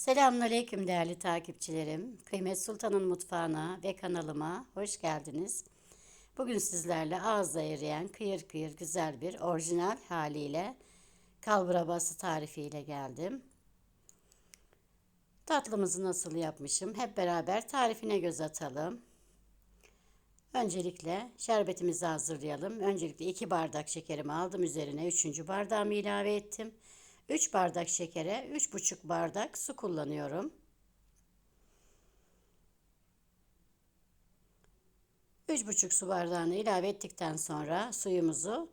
Selamünaleyküm değerli takipçilerim. Kıymet Sultan'ın mutfağına ve kanalıma hoş geldiniz. Bugün sizlerle ağızda eriyen kıyır kıyır güzel bir orijinal haliyle kalbura bası tarifiyle geldim. Tatlımızı nasıl yapmışım hep beraber tarifine göz atalım. Öncelikle şerbetimizi hazırlayalım. Öncelikle 2 bardak şekerimi aldım. Üzerine 3. bardağımı ilave ettim. 3 bardak şekere 3,5 bardak su kullanıyorum. 3,5 su bardağını ilave ettikten sonra suyumuzu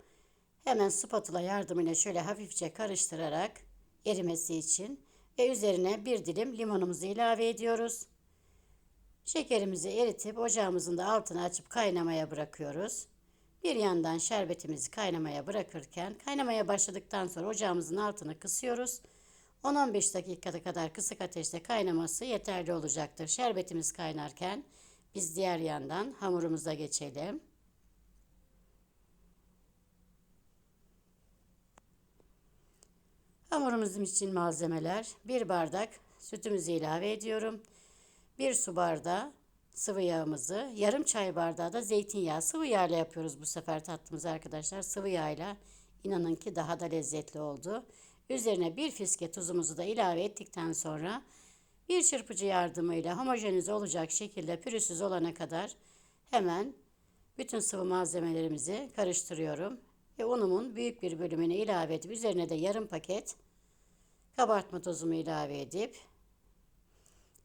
hemen spatula yardımıyla şöyle hafifçe karıştırarak erimesi için ve üzerine bir dilim limonumuzu ilave ediyoruz. Şekerimizi eritip ocağımızın da altını açıp kaynamaya bırakıyoruz. Bir yandan şerbetimizi kaynamaya bırakırken kaynamaya başladıktan sonra ocağımızın altını kısıyoruz. 10-15 dakikada kadar kısık ateşte kaynaması yeterli olacaktır. Şerbetimiz kaynarken biz diğer yandan hamurumuza geçelim. Hamurumuzun için malzemeler 1 bardak sütümüzü ilave ediyorum. 1 su bardağı sıvı yağımızı, yarım çay bardağı da zeytinyağı. Sıvı yağ ile yapıyoruz bu sefer tatlımızı arkadaşlar. Sıvı yağ ile inanın ki daha da lezzetli oldu. Üzerine bir fiske tuzumuzu da ilave ettikten sonra bir çırpıcı yardımıyla homojenize olacak şekilde pürüzsüz olana kadar hemen bütün sıvı malzemelerimizi karıştırıyorum. Ve unumun büyük bir bölümünü ilave edip üzerine de yarım paket kabartma tozumu ilave edip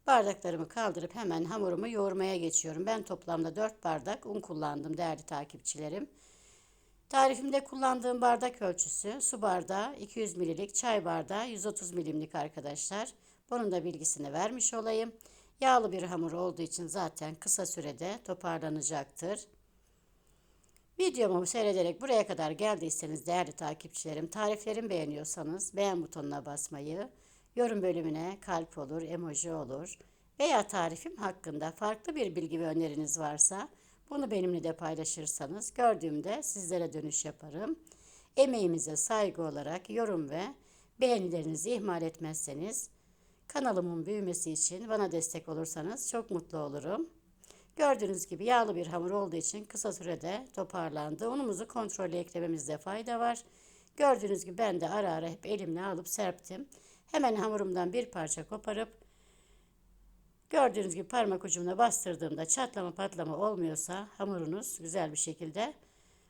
Bardaklarımı kaldırıp hemen hamurumu yoğurmaya geçiyorum. Ben toplamda 4 bardak un kullandım değerli takipçilerim. Tarifimde kullandığım bardak ölçüsü su bardağı 200 ml'lik, çay bardağı 130 milimlik arkadaşlar. Bunun da bilgisini vermiş olayım. Yağlı bir hamur olduğu için zaten kısa sürede toparlanacaktır. Videomu seyrederek buraya kadar geldiyseniz değerli takipçilerim, tariflerimi beğeniyorsanız beğen butonuna basmayı, Yorum bölümüne kalp olur, emoji olur veya tarifim hakkında farklı bir bilgi ve öneriniz varsa bunu benimle de paylaşırsanız gördüğümde sizlere dönüş yaparım. Emeğimize saygı olarak yorum ve beğenilerinizi ihmal etmezseniz kanalımın büyümesi için bana destek olursanız çok mutlu olurum. Gördüğünüz gibi yağlı bir hamur olduğu için kısa sürede toparlandı. Unumuzu kontrollü eklememizde fayda var. Gördüğünüz gibi ben de ara ara hep elimle alıp serptim. Hemen hamurumdan bir parça koparıp gördüğünüz gibi parmak ucumla bastırdığımda çatlama patlama olmuyorsa hamurunuz güzel bir şekilde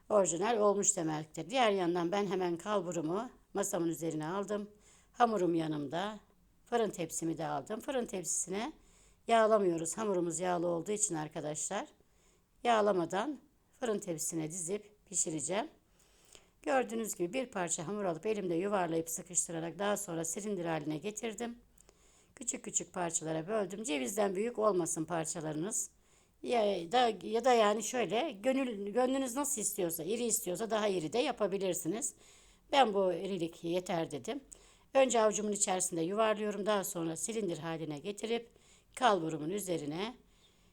orijinal olmuş demektir. Diğer yandan ben hemen kalburumu masamın üzerine aldım. Hamurum yanımda. Fırın tepsimi de aldım. Fırın tepsisine yağlamıyoruz. Hamurumuz yağlı olduğu için arkadaşlar. Yağlamadan fırın tepsisine dizip pişireceğim. Gördüğünüz gibi bir parça hamur alıp elimde yuvarlayıp sıkıştırarak daha sonra silindir haline getirdim. Küçük küçük parçalara böldüm. Cevizden büyük olmasın parçalarınız. Ya da ya da yani şöyle gönül gönlünüz nasıl istiyorsa, iri istiyorsa daha iri de yapabilirsiniz. Ben bu irilik yeter dedim. Önce avucumun içerisinde yuvarlıyorum. Daha sonra silindir haline getirip kalburumun üzerine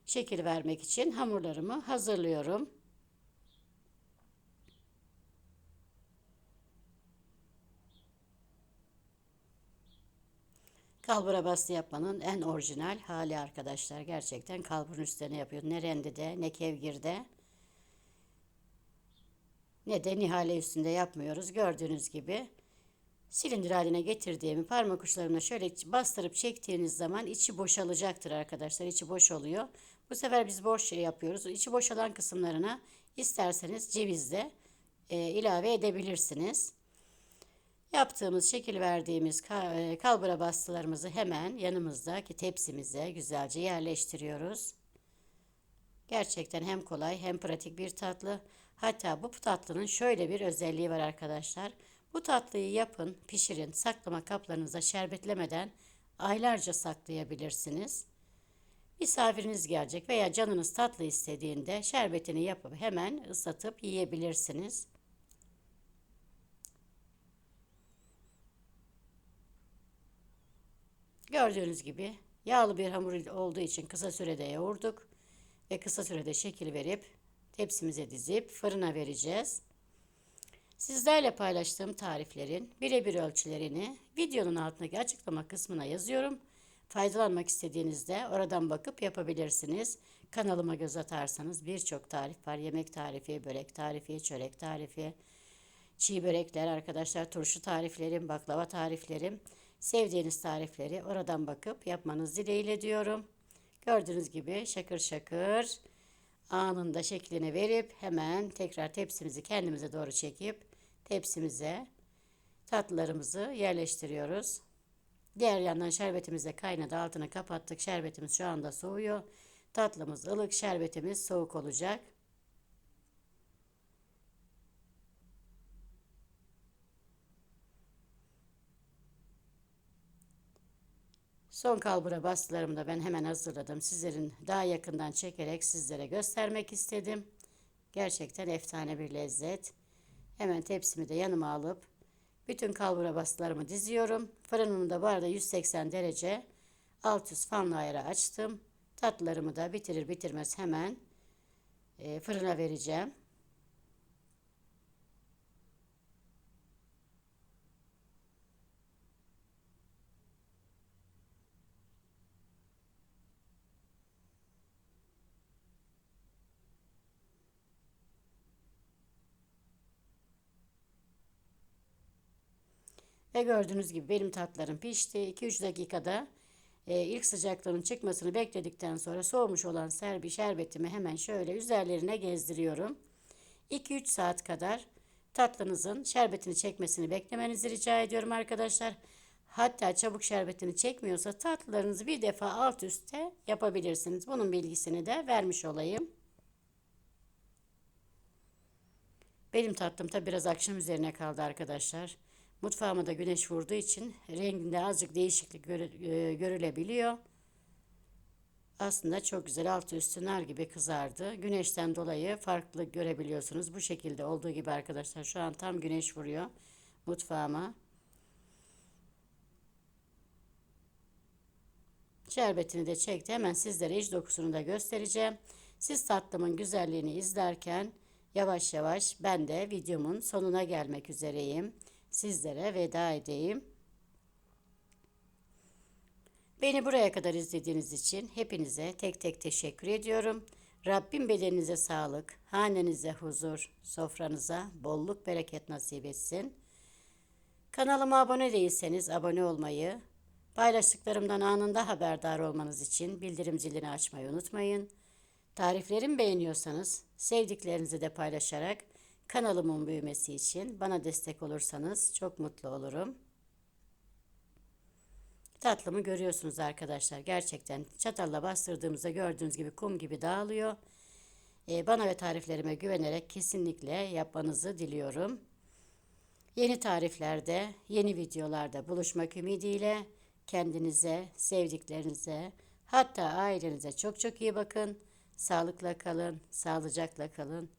şekil vermek için hamurlarımı hazırlıyorum. Kalbura bastı yapmanın en orijinal hali arkadaşlar. Gerçekten kalburun üstüne yapıyor. Ne rendide ne kevgirde ne de nihale üstünde yapmıyoruz. Gördüğünüz gibi silindir haline getirdiğimi parmak uçlarımla şöyle bastırıp çektiğiniz zaman içi boşalacaktır arkadaşlar. İçi boş oluyor. Bu sefer biz boş şey yapıyoruz. İçi boşalan kısımlarına isterseniz cevizle e, ilave edebilirsiniz. Yaptığımız, şekil verdiğimiz e, kalbura bastılarımızı hemen yanımızdaki tepsimize güzelce yerleştiriyoruz. Gerçekten hem kolay hem pratik bir tatlı. Hatta bu tatlının şöyle bir özelliği var arkadaşlar. Bu tatlıyı yapın, pişirin, saklama kaplarınıza şerbetlemeden aylarca saklayabilirsiniz. Misafiriniz gelecek veya canınız tatlı istediğinde şerbetini yapıp hemen ıslatıp yiyebilirsiniz. Gördüğünüz gibi yağlı bir hamur olduğu için kısa sürede yoğurduk ve kısa sürede şekil verip tepsimize dizip fırına vereceğiz. Sizlerle paylaştığım tariflerin birebir ölçülerini videonun altındaki açıklama kısmına yazıyorum. faydalanmak istediğinizde oradan bakıp yapabilirsiniz. Kanalıma göz atarsanız birçok tarif var. Yemek tarifi, börek tarifi, çörek tarifi, çiğ börekler arkadaşlar, turşu tariflerim, baklava tariflerim. Sevdiğiniz tarifleri oradan bakıp yapmanız dileğiyle diyorum. Gördüğünüz gibi şakır şakır anında şeklini verip hemen tekrar tepsimizi kendimize doğru çekip tepsimize tatlılarımızı yerleştiriyoruz. Diğer yandan şerbetimiz de kaynadı. Altını kapattık. Şerbetimiz şu anda soğuyor. Tatlımız ılık, şerbetimiz soğuk olacak. Son kalbura bastılarımı da ben hemen hazırladım. Sizlerin daha yakından çekerek sizlere göstermek istedim. Gerçekten efsane bir lezzet. Hemen tepsimi de yanıma alıp bütün kalbura bastılarımı diziyorum. Fırınımı da bu arada 180 derece alt üst fanlı ayarı açtım. Tatlılarımı da bitirir bitirmez hemen e, fırına vereceğim. Ve gördüğünüz gibi benim tatlarım pişti. 2-3 dakikada e, ilk sıcaklığının çıkmasını bekledikten sonra soğumuş olan serbi şerbetimi hemen şöyle üzerlerine gezdiriyorum. 2-3 saat kadar tatlınızın şerbetini çekmesini beklemenizi rica ediyorum arkadaşlar. Hatta çabuk şerbetini çekmiyorsa tatlılarınızı bir defa alt üstte yapabilirsiniz. Bunun bilgisini de vermiş olayım. Benim tatlım tabi biraz akşam üzerine kaldı arkadaşlar. Mutfağıma da güneş vurduğu için renginde azıcık değişiklik e, görülebiliyor. Aslında çok güzel altı üstü nar gibi kızardı. Güneşten dolayı farklı görebiliyorsunuz. Bu şekilde olduğu gibi arkadaşlar şu an tam güneş vuruyor mutfağıma. Şerbetini de çekti. Hemen sizlere iç dokusunu da göstereceğim. Siz tatlımın güzelliğini izlerken yavaş yavaş ben de videomun sonuna gelmek üzereyim sizlere veda edeyim. Beni buraya kadar izlediğiniz için hepinize tek tek teşekkür ediyorum. Rabbim bedeninize sağlık, hanenize huzur, sofranıza bolluk bereket nasip etsin. Kanalıma abone değilseniz abone olmayı, paylaştıklarımdan anında haberdar olmanız için bildirim zilini açmayı unutmayın. Tariflerimi beğeniyorsanız sevdiklerinizi de paylaşarak Kanalımın büyümesi için bana destek olursanız çok mutlu olurum. Tatlımı görüyorsunuz arkadaşlar. Gerçekten çatalla bastırdığımızda gördüğünüz gibi kum gibi dağılıyor. Ee, bana ve tariflerime güvenerek kesinlikle yapmanızı diliyorum. Yeni tariflerde, yeni videolarda buluşmak ümidiyle kendinize, sevdiklerinize, hatta ailenize çok çok iyi bakın. Sağlıkla kalın, sağlıcakla kalın.